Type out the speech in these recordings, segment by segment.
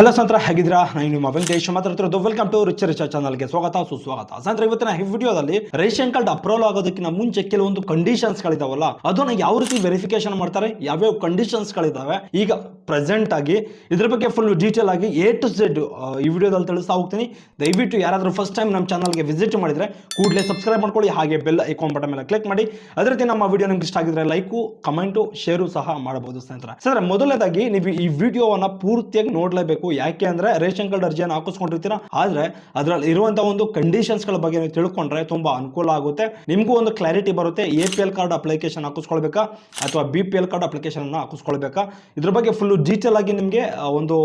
Hello ಸಂತರ, ಹೇಗಿದ್ದೀರಾ? ನಾನು ನಿಮ್ಮ ವೆಂಕಟೇಶ್ ಮಾತಾಡ್ತಿರೋದು ವೆಲ್ಕಮ್ ಟು ರಿಚ್ ರಿಚ್ ಚಾನಲ್ಗೆ ಸ್ವಾಗತ, ಸುಸ್ವಾಗತ. ಸಂತ್ರ, ಇವತ್ತಿನ ಈ ವಿಡಿಯೋದಲ್ಲಿ ರೇಷನ್ ಕಾರ್ಡ್ ಅಪ್ರೂವಲ್ ಆಗೋದಕ್ಕಿಂತ ಮುಂಚೆ ಕೆಲವೊಂದು ಕಂಡೀಷನ್ಸ್ ಗಳಿದಾವಲ್ಲ, ಅದನ್ನ ಯಾವ ರೀತಿ ವೆರಿಫಿಕೇಶನ್ ಮಾಡ್ತಾರೆ, ಯಾವ್ಯಾವ ಕಂಡೀಷನ್ಸ್ ಗಳಿದಾವೆ, ಈಗ ಪ್ರೆಸೆಂಟ್ ಆಗಿ ಇದ್ರ ಬಗ್ಗೆ ಫುಲ್ ಡೀಟೇಲ್ ಆಗಿ ಎ ಟು ಝೆಡ್ ಈ ವಿಡಿಯೋದಲ್ಲಿ ತಿಳಿಸ್ತಾ ಹೋಗ್ತೀನಿ. ದಯವಿಟ್ಟು ಯಾರಾದರೂ ಫಸ್ಟ್ ಟೈಮ್ ನಮ್ಮ ಚಾನಲ್ಗೆ ವಿಸಿಟ್ ಮಾಡಿದ್ರೆ ಕೂಡಲೇ ಸಬ್ಸ್ಕ್ರೈಬ್ ಮಾಡ್ಕೊಳ್ಳಿ, ಹಾಗೆ ಬೆಲ್ ಐಕಾನ್ ಬಟನ್ ಮೇಲೆ ಕ್ಲಿಕ್ ಮಾಡಿ. ಅದೇ ರೀತಿ ನಮ್ಮ ವಿಡಿಯೋ ನಿಮ್ಗೆ ಇಷ್ಟ ಆಗಿದ್ರೆ ಲೈಕು ಕಮೆಂಟು ಶೇರು ಸಹ ಮಾಡಬಹುದು ಸ್ನೇಹಿತರೆ ಸರ್ ಮೊದಲನೇದಾಗಿ ನೀವು ಈ ವಿಡಿಯೋವನ್ನು ಪೂರ್ತಿಯಾಗಿ ನೋಡಲೇಬೇಕು. ಯಾಕೆ ಅಂದ್ರೆ ರೇಷನ್ ಕಾರ್ಡ್ ಅರ್ಜಿಯನ್ನು ಹಾಕಿಸ್ಕೊಂಡಿರ್ತೀರಾ? ಆದ್ರೆ ಅದರಲ್ಲಿ ಇರುವಂತ ಒಂದು ಕಂಡೀಷನ್ಸ್ಗಳ ಬಗ್ಗೆ ನೀವು ತಿಳ್ಕೊಂಡ್ರೆ ತುಂಬಾ ಅನುಕೂಲ ಆಗುತ್ತೆ. ನಿಮಗೂ ಒಂದು ಕ್ಲಾರಿಟಿ ಬರುತ್ತೆ. A P L card application ಹಾಕಿಸ್ಕೊಳ್ಬೇಕಾ? ಅಥವಾ B P L card application ಅನ್ನು ಹಾಕಿಸ್ಕೊಳ್ಬೇಕಾ? ಇದ್ರ ಬಗ್ಗೆ ಫುಲ್ ಡೀಟೇಲ್ ಆಗಿ ನಿಮಗೆ ಒಂದು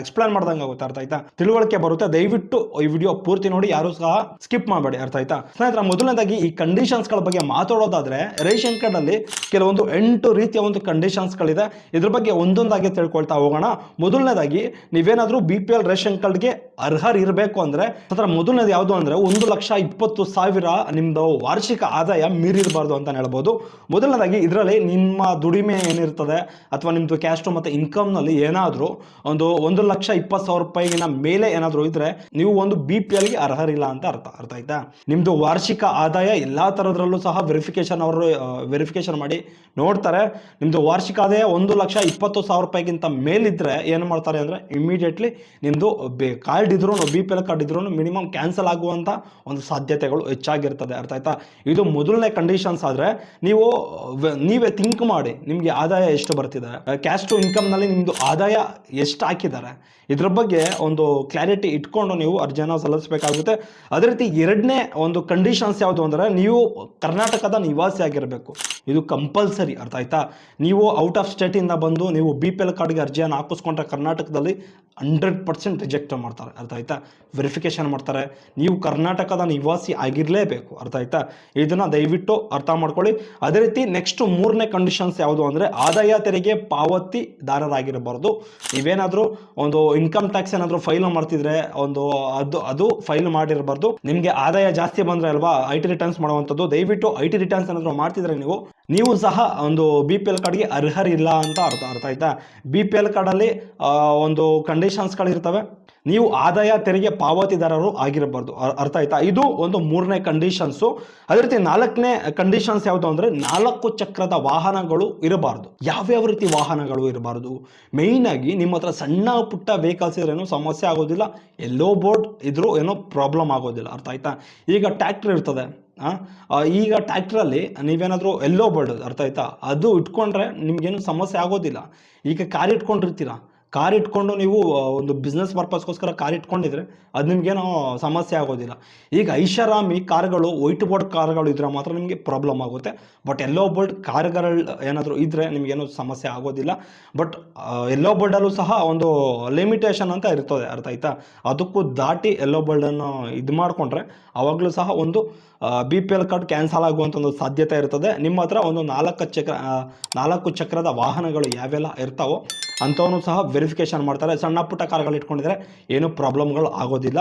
ಎಕ್ಸ್ಪ್ಲೈನ್ ಮಾಡ್ದಂಗೆ ಆಗುತ್ತೆ. ಅರ್ಥ ಆಯ್ತಾ? ತಿಳುವಳಿಕೆ ಬರುತ್ತೆ. ದಯವಿಟ್ಟು ಈ ವಿಡಿಯೋ ಪೂರ್ತಿ ನೋಡಿ. ಯಾರು ಸಹ ಸ್ಕಿಪ್ ಮಾಡಬೇಡಿ. ಅರ್ಥ ಆಯ್ತಾ? ಸ್ನೇಹಿತರ, ಮೊದಲನೇದಾಗಿ ಈ ಕಂಡೀಷನ್ಸ್ಗಳ ಬಗ್ಗೆ ಮಾತಾಡೋದಾದ್ರೆ ರೇಷನ್ ಕಾರ್ಡ್ ಅಲ್ಲಿ ಕೆಲವೊಂದು ಎಂಟು ರೀತಿಯ ಒಂದು ಕಂಡೀಷನ್ಸ್ ಗಳಿದೆ. ಇದ್ರ ಬಗ್ಗೆ ಒಂದೊಂದಾಗಿ ತಿಳ್ಕೊಳ್ತಾ ಹೋಗೋಣ. ಮೊದಲನೇದಾಗಿ ನೀವೇನಾದ್ರೂ ಬಿ ಪಿ ಎಲ್ ರೇಷನ್ ಕಾರ್ಡ್ಗೆ ಅರ್ಹರ್ ಇರಬೇಕು ಅಂದ್ರೆ ಅದರ ಮೊದಲನೇದು ಯಾವುದು ಅಂದ್ರೆ ಒಂದು ಲಕ್ಷ ಇಪ್ಪತ್ತು ಸಾವಿರ ನಿಮ್ದು ವಾರ್ಷಿಕ ಆದಾಯ ಮೀರಿರಬಾರ್ದು ಅಂತ ಹೇಳ್ಬೋದು. ಮೊದಲನೇದಾಗಿ ಇದರಲ್ಲಿ ನಿಮ್ಮ ದುಡಿಮೆ ಏನಿರ್ತದೆ ಅಥವಾ ಕ್ಯಾಸ್ಟು ಮತ್ತೆ ಇನ್ಕಮ್ನಲ್ಲಿ ಏನಾದರೂ ಒಂದು ಒಂದು ಲಕ್ಷ ಇಪ್ಪತ್ತು ಸಾವಿರ ರೂಪಾಯಿಗಿನ ಮೇಲೆ ಏನಾದರೂ ಇದ್ರೆ ನೀವು ಒಂದು ಬಿ ಪಿ ಎಲ್ಗೆ ಅರ್ಹರಿಲ್ಲ ಅಂತ ಅರ್ಥ ಅರ್ಥ ಆಯ್ತಾ? ನಿಮ್ದು ವಾರ್ಷಿಕ ಆದಾಯ ಎಲ್ಲಾ ತರದ್ರಲ್ಲೂ ಸಹ ವೆರಿಫಿಕೇಶನ್ ಅವರು ವೆರಿಫಿಕೇಶನ್ ಮಾಡಿ ನೋಡ್ತಾರೆ. ನಿಮ್ದು ವಾರ್ಷಿಕ ಆದಾಯ ಒಂದು ಲಕ್ಷ ಇಪ್ಪತ್ತು ಸಾವಿರ ರೂಪಾಯಿಗಿಂತ ಮೇಲಿದ್ರೆ ಏನು ಮಾಡ್ತಾರೆ? ಅಂದ್ರೆ ಇಮಿಡಿಯೇಟ್ಲಿ ಬಿ ಕಾರ್ಡ್ ಇದ್ರೂ ಬಿ ಪಿ ಎಲ್ ಕಾರ್ಡ್ ಇದ್ರೂ ಮಿನಿಮಮ್ ಕ್ಯಾನ್ಸಲ್ ಆಗುವಂಥ ಒಂದು ಸಾಧ್ಯತೆಗಳು ಹೆಚ್ಚಾಗಿರ್ತದೆ. ಅರ್ಥ ಆಯ್ತಾ? ಇದು ಮೊದಲನೇ ಕಂಡೀಷನ್ಸ್ ಆದ್ರೆ ನೀವು ನೀವೇ ಥಿಂಕ್ ಮಾಡಿ ನಿಮಗೆ ಆದಾಯ ಎಷ್ಟು ಬರ್ತಿದೆ. ಕ್ಯಾಶ್ ಟು ಇನ್ಕಮ್ನಲ್ಲಿ ನಿಮ್ದು ಆದಾಯ ಎಷ್ಟು ಹಾಕಿದ್ದಾರೆ. ಇದ್ರ ಬಗ್ಗೆ ಒಂದು ಕ್ಲಾರಿಟಿ ಇಟ್ಕೊಂಡು ನೀವು ಅರ್ಜಿಯನ್ನು ಸಲ್ಲಿಸಬೇಕಾಗುತ್ತೆ. ಅದೇ ರೀತಿ ಎರಡನೇ ಒಂದು ಕಂಡೀಷನ್ಸ್ ಯಾವುದು ಅಂದ್ರೆ ನೀವು ಕರ್ನಾಟಕದ ನಿವಾಸಿ ಆಗಿರಬೇಕು. ಇದು ಕಂಪಲ್ಸರಿ ಅರ್ಥ ಆಯ್ತಾ? ನೀವು ಔಟ್ ಆಫ್ ಸ್ಟೇಟಿಂದ ಬಂದು ನೀವು ಬಿ ಪಿ ಎಲ್ ಕಾರ್ಡ್ಗೆ ಅರ್ಜಿಯನ್ನು ಹಾಕಿಸ್ಕೊಂಡ್ರೆ ಕರ್ನಾಟಕದಲ್ಲಿ ಹಂಡ್ರೆಡ್ ಪರ್ಸೆಂಟ್ ರಿಜೆಕ್ಟ್ ಮಾಡ್ತಾರೆ. ಅರ್ಥ ಆಯ್ತಾ? ವೆರಿಫಿಕೇಶನ್ ಮಾಡ್ತಾರೆ. ನೀವು ಕರ್ನಾಟಕದ ನಿವಾಸಿ ಆಗಿರಲೇಬೇಕು. ಅರ್ಥ ಆಯ್ತಾ? ಇದನ್ನ ದಯವಿಟ್ಟು ಅರ್ಥ ಮಾಡ್ಕೊಳ್ಳಿ. ಅದೇ ರೀತಿ ನೆಕ್ಸ್ಟ್ ಮೂರನೇ ಕಂಡೀಷನ್ಸ್ ಯಾವುದು ಅಂದರೆ ಆದಾಯ ತೆರಿಗೆ ಪಾವತಿದಾರರಾಗಿರಬಾರ್ದು. ನೀವೇನಾದರೂ ಒಂದು ಇನ್ಕಮ್ ಟ್ಯಾಕ್ಸ್ ಏನಾದರೂ ಫೈಲ್ ಮಾಡ್ತಿದ್ರೆ ಒಂದು ಅದು ಅದು ಫೈಲ್ ಮಾಡಿರಬಾರ್ದು. ನಿಮಗೆ ಆದಾಯ ಜಾಸ್ತಿ ಬಂದ್ರೆ ಅಲ್ವಾ? ಐ ಟಿ ರಿಟರ್ನ್ಸ್ ಮಾಡುವಂಥದ್ದು. ದಯವಿಟ್ಟು ಐ ಟಿ ರಿಟರ್ನ್ಸ್ ಏನಾದರೂ ಮಾಡ್ತಿದ್ರೆ ನೀವು ನೀವು ಸಹ ಒಂದು ಬಿ ಪಿ ಎಲ್ ಕಾರ್ಡ್ಗೆ ಅರ್ಹರಿಲ್ಲ ಅಂತ ಅರ್ಥ ಅರ್ಥ ಆಯ್ತಾ? ಬಿ ಪಿ ಎಲ್ ಕಾರ್ಡಲ್ಲಿ ಒಂದು ಕಂಡೀಷನ್ಸ್ಗಳಿರ್ತವೆ ನೀವು ಆದಾಯ, ತೆರಿಗೆ ಪಾವತಿದಾರರು ಆಗಿರಬಾರ್ದು. ಅರ್- ಅರ್ಥ ಆಯ್ತಾ? ಇದು ಒಂದು ಮೂರನೇ ಕಂಡೀಷನ್ಸು ಅದೇ ರೀತಿ ನಾಲ್ಕನೇ ಕಂಡೀಷನ್ಸ್ ಯಾವುದು ಅಂದರೆ ನಾಲ್ಕು ಚಕ್ರದ ವಾಹನಗಳು ಇರಬಾರ್ದು. ಯಾವ್ಯಾವ ರೀತಿ ವಾಹನಗಳು ಇರಬಾರ್ದು? ಮೇಯ್ನ್ ಆಗಿ ನಿಮ್ಮ ಹತ್ರ ಸಣ್ಣ ಪುಟ್ಟ ವೆಹಿಕಲ್ಸ್ ಇದ್ರೇನು ಸಮಸ್ಯೆ ಆಗೋದಿಲ್ಲ. ಎಲ್ಲೋ ಬೋರ್ಡ್ ಇದ್ರೂ ಏನೋ ಪ್ರಾಬ್ಲಮ್ ಆಗೋದಿಲ್ಲ. ಅರ್ಥ ಆಯ್ತಾ? ಈಗ ಟ್ಯಾಕ್ಟ್ರ್ ಇರ್ತದೆ. ಈಗ ಟ್ಯಾಕ್ಟ್ರಲ್ಲಿ ನೀವೇನಾದರೂ ಎಲ್ಲೋ ಬೋರ್ಡ್ ಅರ್ಥ ಆಯ್ತಾ? ಅದು ಇಟ್ಕೊಂಡ್ರೆ ನಿಮ್ಗೇನು ಸಮಸ್ಯೆ ಆಗೋದಿಲ್ಲ. ಈಗ ಕಾರ್ ಇಟ್ಕೊಂಡಿರ್ತೀರಾ? ಕಾರ್ ಇಟ್ಕೊಂಡು ನೀವು ಒಂದು ಬಿಸ್ನೆಸ್ ಪರ್ಪಸ್ಗೋಸ್ಕರ ಕಾರ್ ಇಟ್ಕೊಂಡಿದ್ರೆ ಅದು ನಿಮಗೇನೋ ಸಮಸ್ಯೆ ಆಗೋದಿಲ್ಲ. ಈಗ ಐಷಾರಾಮಿ ಕಾರ್ಗಳು ವೈಟ್ ಬೋರ್ಡ್ ಕಾರ್ಗಳು ಇದ್ರೆ ಮಾತ್ರ ನಿಮಗೆ ಪ್ರಾಬ್ಲಮ್ ಆಗುತ್ತೆ. ಬಟ್ ಎಲ್ಲೋ ಬೋರ್ಡ್ ಕಾರ್ಗಳು ಏನಾದರೂ ಇದ್ದರೆ ನಿಮಗೇನು ಸಮಸ್ಯೆ ಆಗೋದಿಲ್ಲ. ಬಟ್ ಎಲ್ಲೋ ಬೋರ್ಡಲ್ಲೂ ಸಹ ಒಂದು ಲಿಮಿಟೇಷನ್ ಅಂತ ಇರ್ತದೆ, ಅರ್ಥ ಆಯ್ತಾ? ಅದಕ್ಕೂ ದಾಟಿ ಎಲ್ಲೋ ಬೋರ್ಡನ್ನು ಇದು ಮಾಡಿಕೊಂಡ್ರೆ ಅವಾಗಲೂ ಸಹ ಒಂದು B P L card cancel ಆಗುವಂಥ ಒಂದು ಸಾಧ್ಯತೆ ಇರ್ತದೆ. ನಿಮ್ಮ ಹತ್ರ ಒಂದು ನಾಲ್ಕು ಚಕ್ರ ನಾಲ್ಕು ಚಕ್ರದ ವಾಹನಗಳು ಯಾವೆಲ್ಲ ಇರ್ತಾವೋ ಅಂಥವನ್ನು ಸಹ ವೆರಿಫಿಕೇಶನ್ ಮಾಡ್ತಾರೆ. ಸಣ್ಣ ಪುಟ್ಟ ಕಾರ್ಗಳು ಇಟ್ಕೊಂಡಿದ್ರೆ ಏನು ಪ್ರಾಬ್ಲಮ್ಗಳು ಆಗೋದಿಲ್ಲ.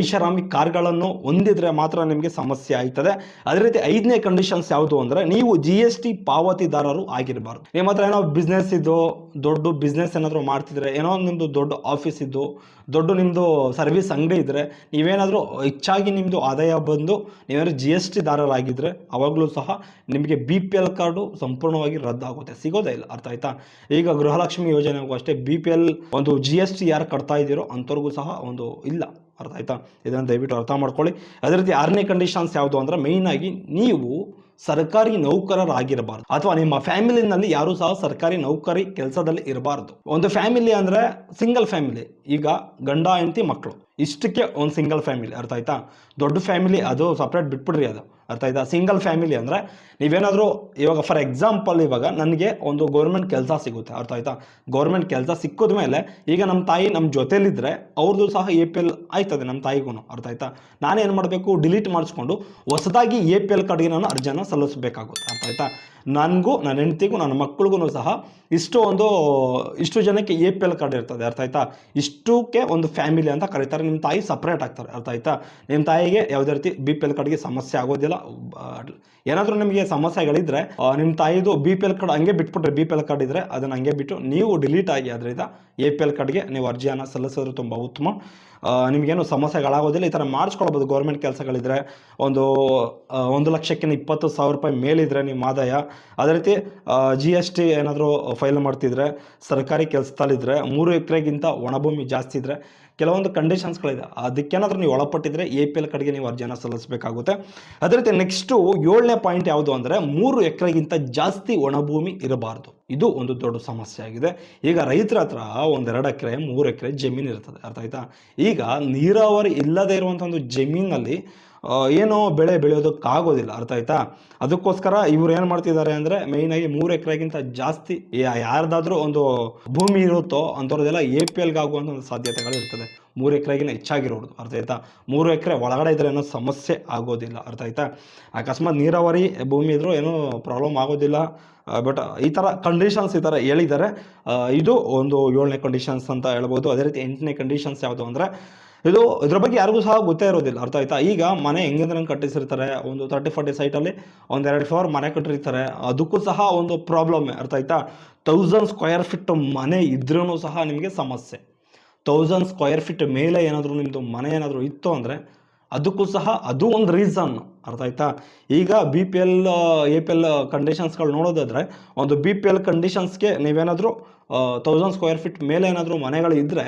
ಐಷಾರಾಮಿ ಕಾರ್ಗಳನ್ನು ಹೊಂದಿದ್ರೆ ಮಾತ್ರ ನಿಮಗೆ ಸಮಸ್ಯೆ ಆಯ್ತದೆ. ಅದೇ ರೀತಿ ಐದನೇ ಕಂಡೀಷನ್ಸ್ ಯಾವುದು ಅಂದರೆ ನೀವು ಜಿ ಎಸ್ ಟಿ ಪಾವತಿದಾರರು ಆಗಿರಬಾರ್ದು. ನಿಮ್ಮ ಹತ್ರ ಏನೋ ಬಿಸ್ನೆಸ್ ಇದ್ದು ದೊಡ್ಡ ಬಿಸ್ನೆಸ್ ಏನಾದರೂ ಮಾಡ್ತಿದ್ರೆ, ಏನೋ ನಿಮ್ಮದು ದೊಡ್ಡ ಆಫೀಸ್ ಇದ್ದು ದೊಡ್ಡ ನಿಮ್ಮದು ಸರ್ವಿಸ್ ಅಂಗಡಿ ಇದ್ದರೆ ನೀವೇನಾದರೂ ಹೆಚ್ಚಾಗಿ ನಿಮ್ಮದು ಆದಾಯ ಬಂದು ನೀವೇನಾದ್ರು ಜಿ ಎಸ್ ಟಿ ದಾರರಾಗಿದ್ದರೆ ಅವಾಗಲೂ ಸಹ ನಿಮಗೆ ಬಿ ಪಿ ಎಲ್ ಕಾರ್ಡು ಸಂಪೂರ್ಣವಾಗಿ ರದ್ದಾಗುತ್ತೆ. ಸಿಗೋದೇ ಇಲ್ಲ. ಅರ್ಥ ಆಯ್ತಾ? ಈಗ ಗೃಹಲಕ್ಷ್ಮಿ ಯೋಜನೆಗೂ ಅಷ್ಟೇ ಬಿ ಪಿ ಎಲ್ ಒಂದು ಜಿ ಎಸ್ ಟಿ ಯಾರು ಕಟ್ತಾ ಇದ್ದೀರೋ ಅಂಥವ್ರಿಗೂ ಸಹ ಒಂದು ಇಲ್ಲ. ಅರ್ಥ ಆಯ್ತಾ? ಇದನ್ನು ದಯವಿಟ್ಟು ಅರ್ಥ ಮಾಡ್ಕೊಳ್ಳಿ. ಅದೇ ರೀತಿ ಆರನೇ ಕಂಡೀಷನ್ಸ್ ಯಾವುದು ಅಂದರೆ ಮೈನ್ ಆಗಿ ನೀವು ಸರ್ಕಾರಿ ನೌಕರರಾಗಿರಬಾರ್ದು. ಅಥವಾ ನಿಮ್ಮ ಫ್ಯಾಮಿಲಿನಲ್ಲಿ ಯಾರು ಸಹ ಸರ್ಕಾರಿ ನೌಕರಿ ಕೆಲಸದಲ್ಲಿ ಇರಬಾರ್ದು. ಒಂದು ಫ್ಯಾಮಿಲಿ ಅಂದ್ರೆ ಸಿಂಗಲ್ ಫ್ಯಾಮಿಲಿ ಈಗ ಗಂಡ, ಹೆಂಡತಿ ಮಕ್ಕಳು ಇಷ್ಟಕ್ಕೆ ಒಂದು ಸಿಂಗಲ್ ಫ್ಯಾಮಿಲಿ ಅರ್ಥ ಆಯ್ತಾ? ದೊಡ್ಡ ಫ್ಯಾಮಿಲಿ ಅದು ಸಪ್ರೇಟ್ ಬಿಟ್ಬಿಡ್ರಿ ಅದು. ಅರ್ಥ ಆಯ್ತಾ? ಸಿಂಗಲ್ ಫ್ಯಾಮಿಲಿ ಅಂದರೆ ನೀವೇನಾದರೂ ಇವಾಗ ಫಾರ್ ಎಕ್ಸಾಂಪಲ್ ಇವಾಗ ನನಗೆ ಒಂದು ಗೌರ್ಮೆಂಟ್ ಕೆಲಸ ಸಿಗುತ್ತೆ, ಅರ್ಥ ಆಯ್ತಾ? ಗೌರ್ಮೆಂಟ್ ಕೆಲಸ ಸಿಕ್ಕಿದ ಮೇಲೆ ಈಗ ನಮ್ಮ ತಾಯಿ ನಮ್ಮ ಜೊತೆಲಿದ್ದರೆ ಅವ್ರದ್ದು ಸಹ ಎ ಪಿ ಎಲ್ ಆಯ್ತದೆ ನಮ್ಮ ತಾಯಿಗೂ ಅರ್ಥ ಆಯ್ತಾ? ನಾನೇನು ಮಾಡಬೇಕು? ಡಿಲೀಟ್ ಮಾಡಿಸ್ಕೊಂಡು ಹೊಸದಾಗಿ ಎ ಪಿ ಎಲ್ ಕಾರ್ಡ್ಗೆ ನಾನು ಅರ್ಜಿಯನ್ನು ಸಲ್ಲಿಸಬೇಕಾಗುತ್ತೆ, ಅರ್ಥ ಆಯ್ತಾ? ನನಗೂ ನನ್ನ ಹೆಂಡತಿಗೂ, ನನ್ನ ಮಕ್ಕಳಿಗೂ ಸಹ ಇಷ್ಟು ಒಂದು, ಇಷ್ಟು ಜನಕ್ಕೆ ಎ ಪಿ ಎಲ್ ಕಾರ್ಡ್ ಇರ್ತದೆ, ಅರ್ಥ ಆಯ್ತಾ? ಇಷ್ಟಕ್ಕೆ ಒಂದು ಫ್ಯಾಮಿಲಿ ಅಂತ ಕರೀತಾರೆ ನಿಮ್ಮ ತಾಯಿ ಸಪ್ರೇಟ್ ಆಗ್ತಾರೆ, ಅರ್ಥ ಆಯ್ತಾ? ನಿಮ್ಮ ತಾಯಿಗೆ ಯಾವುದೇ ರೀತಿ ಬಿ ಪಿ ಎಲ್ ಕಾರ್ಡ್ಗೆ ಸಮಸ್ಯೆ ಆಗೋದಿಲ್ಲ ಏನಾದರೂ ನಿಮಗೆ ಸಮಸ್ಯೆಗಳಿದ್ರೆ ನಿಮ್ಮ ತಾಯಿದು ಬಿ ಪಿ ಎಲ್ ಕಾರ್ಡ್ ಹಂಗೆ ಬಿಟ್ಬಿಟ್ರೆ ಬಿ ಪಿ ಎಲ್ ಕಾರ್ಡ್ ಇದ್ರೆ ಅದನ್ನು ಹಂಗೆ ಬಿಟ್ಟು ನೀವು ಡಿಲೀಟ್ ಆಗಿ, ಅದರಿಂದ ಎ ಪಿ ಎಲ್ ಕಾರ್ಡ್ಗೆ ನೀವು ಅರ್ಜಿಯನ್ನು ಸಲ್ಲಿಸೋದು ತುಂಬ ಉತ್ತಮ. ನಿಮಗೇನು ಸಮಸ್ಯೆಗಳಾಗೋದಿಲ್ಲ, ಈ ಥರ ಮಾಡಿಸ್ಕೊಳ್ಬೋದು ಗೌರ್ಮೆಂಟ್ ಕೆಲಸಗಳಿದ್ರೆ. ಒಂದು ಒಂದು ಲಕ್ಷಕ್ಕಿಂತ ಇಪ್ಪತ್ತು ಸಾವಿರ ರೂಪಾಯಿ ಮೇಲಿದ್ರೆ ನಿಮ್ಮ ಆದಾಯ. ಅದೇ ರೀತಿ ಜಿ ಎಸ್ ಟಿ ಏನಾದರೂ ಫೈಲ್ ಮಾಡ್ತಿದ್ರೆ, ಸರ್ಕಾರಿ ಕೆಲಸದಲ್ಲಿದ್ದರೆ ಮೂರು ಎಕರೆಗಿಂತ ಒಣಭೂಮಿ ಜಾಸ್ತಿ ಇದ್ದರೆ ಕೆಲವೊಂದು ಕಂಡೀಷನ್ಸ್ಗಳಿದೆ ಅದಕ್ಕೇನಾದರೂ ನೀವು ಒಳಪಟ್ಟಿದ್ರೆ ಎ ಪಿ ಎಲ್ ಕಡೆಗೆ ನೀವು ಅರ್ಜಿಯನ್ನು ಸಲ್ಲಿಸಬೇಕಾಗುತ್ತೆ. ಅದೇ ರೀತಿ ನೆಕ್ಸ್ಟು ಏಳನೇ ಪಾಯಿಂಟ್ ಯಾವುದು ಅಂದರೆ ಮೂರು ಎಕರೆಗಿಂತ ಜಾಸ್ತಿ ಒಣಭೂಮಿ ಇರಬಾರ್ದು. ಇದು ಒಂದು ದೊಡ್ಡ ಸಮಸ್ಯೆ ಆಗಿದೆ. ಈಗ ರೈತರ ಹತ್ರ ಒಂದೆರಡು ಎಕರೆ, ಮೂರು ಎಕರೆ ಜಮೀನು ಇರ್ತದೆ. ಅರ್ಥ ಆಯ್ತಾ? ಈಗ ನೀರಾವರಿ ಇಲ್ಲದೆ ಇರುವಂಥ ಒಂದು ಜಮೀನಲ್ಲಿ ಏನೋ ಬೆಳೆ ಬೆಳೆಯೋದಕ್ಕಾಗೋದಿಲ್ಲ. ಅರ್ಥ ಆಯ್ತಾ? ಅದಕ್ಕೋಸ್ಕರ ಇವ್ರು ಏನು ಮಾಡ್ತಿದ್ದಾರೆ ಅಂದರೆ ಮೇಯ್ನಾಗಿ ಮೂರು ಎಕರೆಗಿಂತ ಜಾಸ್ತಿ ಯಾರ್ದಾದ್ರೂ ಒಂದು ಭೂಮಿ ಇರುತ್ತೋ ಅಂಥವ್ರದ್ದೆಲ್ಲ ಎ ಪಿ ಎಲ್ಗೆ ಆಗುವಂಥ ಒಂದು ಸಾಧ್ಯತೆಗಳು ಇರ್ತದೆ. ಮೂರು ಎಕರೆಗಿನ ಹೆಚ್ಚಾಗಿರೋದು. ಅರ್ಥ ಆಯ್ತಾ? ಮೂರು ಎಕರೆ ಒಳಗಡೆ ಇದ್ರೆ ಏನೋ ಸಮಸ್ಯೆ ಆಗೋದಿಲ್ಲ. ಅರ್ಥ ಆಯ್ತಾ? ಅಕಸ್ಮಾತ್ ನೀರಾವರಿ ಭೂಮಿ ಇದ್ರೂ ಏನೂ ಪ್ರಾಬ್ಲಮ್ ಆಗೋದಿಲ್ಲ. ಬಟ್ ಈ ಥರ ಕಂಡೀಷನ್ಸ್ ಈ ಥರ ಹೇಳಿದ್ದಾರೆ. ಇದು ಒಂದು ಏಳನೇ ಕಂಡೀಷನ್ಸ್ ಅಂತ ಹೇಳ್ಬೋದು. ಅದೇ ರೀತಿ ಎಂಟನೇ ಕಂಡೀಷನ್ಸ್ ಯಾವುದು ಅಂದರೆ ಇದು ಇದ್ರ ಬಗ್ಗೆ ಯಾರಿಗೂ ಸಹ ಗೊತ್ತೇ ಇರೋದಿಲ್ಲ, ಅರ್ಥ ಆಯ್ತಾ? ಈಗ ಮನೆ ಹೆಂಗಂದ್ರೆ ಹಂಗೆ ಕಟ್ಟಿಸಿರ್ತಾರೆ, ಒಂದು ತರ್ಟಿ ಫಾರ್ಟಿ ಸೈಟಲ್ಲಿ ಒಂದು ಎರಡು ಫ್ಲೋರ್ ಮನೆ ಕಟ್ಟಿರ್ತಾರೆ, ಅದಕ್ಕೂ ಸಹ ಒಂದು ಪ್ರಾಬ್ಲಮ್ ಅರ್ಥ ಆಯ್ತಾ? ತೌಸಂಡ್ ಸ್ಕ್ವೇರ್ ಫೀಟ್ ಮನೆ ಇದ್ರೂ ಸಹ ನಿಮಗೆ ಸಮಸ್ಯೆ. ತೌಸಂಡ್ ಸ್ಕ್ವೇರ್ ಫೀಟ್ ಮೇಲೆ ಏನಾದರೂ ನಿಮ್ಮದು ಮನೆ ಏನಾದರೂ ಇತ್ತು ಅಂದರೆ ಅದಕ್ಕೂ ಸಹ ಅದು ಒಂದು ರೀಸನ್ ಅರ್ಥ ಆಯ್ತಾ? ಈಗ B P L A P L ಕಂಡೀಷನ್ಸ್ಗಳು ನೋಡೋದಾದ್ರೆ, ಒಂದು ಬಿ ಪಿ ಎಲ್ ಕಂಡೀಷನ್ಸ್ಗೆ ನೀವೇನಾದರೂ ತೌಸಂಡ್ ಸ್ಕ್ವೇರ್ ಫೀಟ್ ಮೇಲೆ ಏನಾದರೂ ಮನೆಗಳು ಇದ್ದರೆ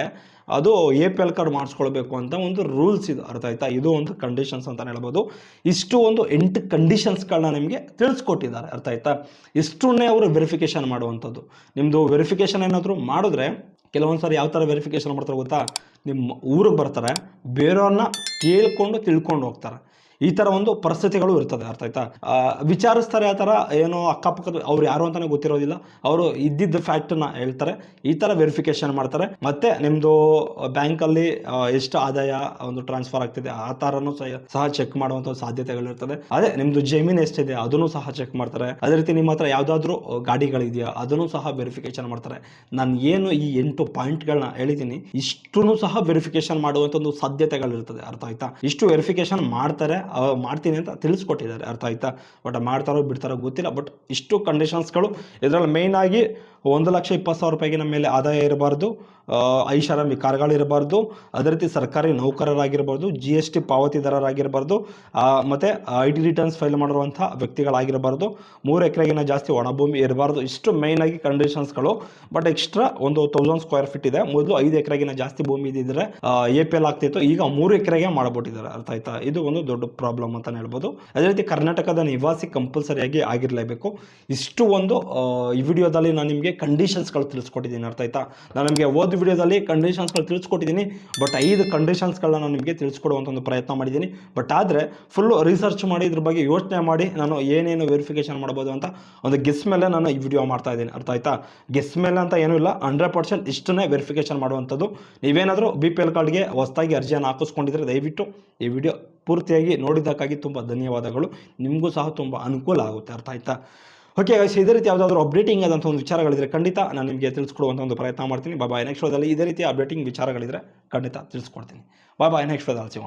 ಅದು ಎ ಪಿ ಎಲ್ ಕಾರ್ಡ್ ಮಾಡಿಸ್ಕೊಳ್ಬೇಕು ಅಂತ ಒಂದು ರೂಲ್ಸ್ ಇದು. ಅರ್ಥ ಆಯ್ತಾ? ಇದು ಒಂದು ಕಂಡೀಷನ್ಸ್ ಅಂತ ಹೇಳ್ಬೋದು. ಇಷ್ಟು ಒಂದು ಎಂಟು ಕಂಡೀಷನ್ಸ್ಗಳನ್ನ ನಿಮಗೆ ತಿಳಿಸ್ಕೊಟ್ಟಿದ್ದಾರೆ. ಅರ್ಥ ಆಯ್ತಾ? ಇಷ್ಟನ್ನೇ ಅವರು ವೆರಿಫಿಕೇಷನ್ ಮಾಡುವಂಥದ್ದು. ನಿಮ್ಮದು ವೆರಿಫಿಕೇಷನ್ ಏನಾದರೂ ಮಾಡಿದ್ರೆ ಕೆಲವೊಂದು ಸಾರಿ ಯಾವ ಥರ ವೆರಿಫಿಕೇಷನ್ ಮಾಡ್ತಾರೆ ಗೊತ್ತಾ? ನಿಮ್ಮ ಊರಿಗೆ ಬರ್ತಾರೆ, ಬೇರೆಯವ್ರನ್ನ ಕೇಳ್ಕೊಂಡು ತಿಳ್ಕೊಂಡು ಹೋಗ್ತಾರೆ. ಈ ಥರ ಒಂದು ಪರಿಸ್ಥಿತಿಗಳು ಇರ್ತದೆ, ಅರ್ಥ ಆಯ್ತಾ? ವಿಚಾರಿಸ್ತಾರೆ ಆ ತರ ಏನೋ ಅಕ್ಕಪಕ್ಕದ ಅವ್ರು ಯಾರು ಅಂತಾನೆ ಗೊತ್ತಿರೋದಿಲ್ಲ. ಅವರು ಇದ್ದಿದ್ದ ಫ್ಯಾಕ್ಟನ್ನ ಹೇಳ್ತಾರೆ, ಈ ತರ ವೆರಿಫಿಕೇಶನ್ ಮಾಡ್ತಾರೆ. ಮತ್ತೆ ನಿಮ್ಮದು ಬ್ಯಾಂಕಲ್ಲಿ ಎಷ್ಟು ಆದಾಯ ಒಂದು ಟ್ರಾನ್ಸ್ಫರ್ ಆಗ್ತಿದೆ, ಆ ಥರನೂ ಸಹ ಚೆಕ್ ಚೆಕ್ ಮಾಡುವಂಥ ಸಾಧ್ಯತೆಗಳಿರ್ತದೆ. ಅದೇ ನಿಮ್ಮದು ಜಮೀನು ಎಷ್ಟಿದೆ, ಅದನ್ನು ಸಹ ಚೆಕ್ ಮಾಡ್ತಾರೆ. ಅದೇ ರೀತಿ ನಿಮ್ಮ ಹತ್ರ ಯಾವುದಾದ್ರೂ ಗಾಡಿಗಳಿದೆಯಾ, ಅದನ್ನು ಸಹ ವೆರಿಫಿಕೇಶನ್ ಮಾಡ್ತಾರೆ. ನಾನು ಏನು ಈ ಎಂಟು ಪಾಯಿಂಟ್ಗಳನ್ನ ಹೇಳಿದ್ದೀನಿ ಇಷ್ಟು ಸಹ ವೆರಿಫಿಕೇಶನ್ ಮಾಡುವಂಥ ಒಂದು ಸಾಧ್ಯತೆಗಳಿರ್ತದೆ, ಅರ್ಥ ಆಯ್ತಾ? ಇಷ್ಟು ವೆರಿಫಿಕೇಶನ್ ಮಾಡ್ತಾರೆ ಮಾಡ್ತೀನಿ ಅಂತ ತಿಳಿಸ್ಕೊಟ್ಟಿದ್ದಾರೆ. ಅರ್ಥ ಆಯ್ತಾ? ಬಟ್ ಮಾಡ್ತಾರೋ ಬಿಡ್ತಾರೋ ಗೊತ್ತಿಲ್ಲ. ಬಟ್ ಇಷ್ಟು ಕಂಡೀಷನ್ಸ್ಗಳು ಇದರಲ್ಲಿ ಮೇಯ್ನಾಗಿ ಒಂದು ಲಕ್ಷ ಇಪ್ಪತ್ತು ಸಾವಿರ ರೂಪಾಯಿಗೆ ನಮ್ಮ ಮೇಲೆ ಆದಾಯ ಇರಬಾರ್ದು ಐಷಾರಾಮಿ ಕಾರ್ಗಳಿರಬಾರ್ದು ಅದೇ ರೀತಿ ಸರ್ಕಾರಿ ನೌಕರರಾಗಿರ್ಬಾರ್ದು ಜಿ ಎಸ್ ಟಿ ಪಾವತಿದಾರರಾಗಿರ್ಬಾರ್ದು ಮತ್ತು ಐ ಟಿ ರಿಟರ್ನ್ಸ್ ಫೈಲ್ ಮಾಡಿರುವಂಥ ವ್ಯಕ್ತಿಗಳಾಗಿರಬಾರ್ದು. ಮೂರು ಎಕರೆಗಿನ ಜಾಸ್ತಿ ಒಣಭೂಮಿ ಇರಬಾರ್ದು. ಇಷ್ಟು ಮೈನ್ ಆಗಿ ಕಂಡೀಷನ್ಸ್ಗಳು ಬಟ್ ಎಕ್ಸ್ಟ್ರಾ ಒಂದು ತೌಸಂಡ್ ಸ್ಕ್ವೇರ್ ಫೀಟ್ ಇದೆ. ಮೊದಲು ಐದು ಎಕರೆಗಿನ ಜಾಸ್ತಿ ಭೂಮಿ ಇದ್ದಿದ್ರೆ ಎ ಪಿ ಎಲ್ ಆಗ್ತಿತ್ತು. ಈಗ ಮೂರು ಎಕರೆಗೆ ಮಾಡಿಬಿಟ್ಟಿದ್ದಾರೆ. ಅರ್ಥ ಆಯ್ತಾ? ಇದು ಒಂದು ದೊಡ್ಡ ಪ್ರಾಬ್ಲಮ್ ಅಂತ ಹೇಳ್ಬೋದು. ಅದೇ ರೀತಿ ಕರ್ನಾಟಕದ ನಿವಾಸಿ ಕಂಪಲ್ಸರಿಯಾಗಿ ಆಗಿರಲೇಬೇಕು. ಇಷ್ಟು ಒಂದು ಈ ವಿಡಿಯೋದಲ್ಲಿ ನಾನು ನಿಮಗೆ ಕಂಡೀಷನ್ಸ್ಗಳು ತಿಳಿಸ್ಕೊಟ್ಟಿದ್ದೀನಿ. ಅರ್ಥ ಆಯ್ತಾ? ನಾನು ನಿಮಗೆ ಓದ್ ವಿಡಿಯೋದಲ್ಲಿ ಕಂಡೀಷನ್ಸ್ಗಳು ತಿಳಿಸ್ಕೊಟ್ಟಿದ್ದೀನಿ ಬಟ್ ಐದು ಕಂಡೀಷನ್ಸ್ಗಳನ್ನ ನಾನು ನಿಮಗೆ ತಿಳಿಸ್ಕೊಡುವಂಥ ಒಂದು ಪ್ರಯತ್ನ ಮಾಡಿದ್ದೀನಿ. ಬಟ್ ಆದರೆ ಫುಲ್ಲು ರಿಸರ್ಚ್ ಮಾಡಿ, ಇದ್ರ ಬಗ್ಗೆ ಯೋಚನೆ ಮಾಡಿ, ನಾನು ಏನೇನು ವೆರಿಫಿಕೇಶನ್ ಮಾಡ್ಬೋದು ಅಂತ ಒಂದು ಗೆಸ್ ಮೇಲೆ ನಾನು ಈ ವಿಡಿಯೋ ಮಾಡ್ತಾ ಇದ್ದೀನಿ. ಅರ್ಥ ಆಯ್ತಾ? ಗೆಸ್ ಮೇಲೆ ಅಂತ ಏನೂ ಇಲ್ಲ ಹಂಡ್ರೆಡ್ ಪರ್ಸೆಂಟ್ ಇಷ್ಟನ್ನೇ ವೆರಿಫಿಕೇಶನ್ ಮಾಡುವಂಥದ್ದು. ನೀವೇನಾದರೂ ಬಿ ಪಿ ಎಲ್ ಕಾರ್ಡ್ಗೆ ಹೊಸದಾಗಿ ಅರ್ಜಿಯನ್ನು ಹಾಕಿಸ್ಕೊಂಡಿದ್ರೆ ದಯವಿಟ್ಟು ಈ ವಿಡಿಯೋ ಪೂರ್ತಿಯಾಗಿ ನೋಡಿದ್ದಕ್ಕಾಗಿ ತುಂಬ ಧನ್ಯವಾದಗಳು. ನಿಮಗೂ ಸಹ ತುಂಬ ಅನುಕೂಲ ಆಗುತ್ತೆ. ಅರ್ಥ ಆಯ್ತಾ? ಓಕೆ ಇದೇ ರೀತಿ ಯಾವುದಾದ್ರೂ ಅಪ್ಡೇಟಿಂಗ್ ಆದಂಥ ಒಂದು ವಿಚಾರಗಳಿದ್ರೆ ಖಂಡಿತ ನಾನು ನಿಮಗೆ ತಿಳಿಸ್ಕೊಡುವಂಥ ಒಂದು ಪ್ರಯತ್ನ ಮಾಡ್ತೀನಿ. ಬಾಬಾ ನೆಕ್ಸ್ಟ್ ಶೋದಲ್ಲಿ ಇದೇ ರೀತಿ ಅಪ್ಡೇಟಿಂಗ್ ವಿಚಾರಗಳಿದ್ರೆ ಖಂಡಿತ ತಿಳಿಸ್ಕೊಡ್ತೀನಿ. ಬಾಬಾ ನೆಕ್ಸ್ಟ್ ಶೋದಲ್ಲಿ ಸಿಗೋಣ.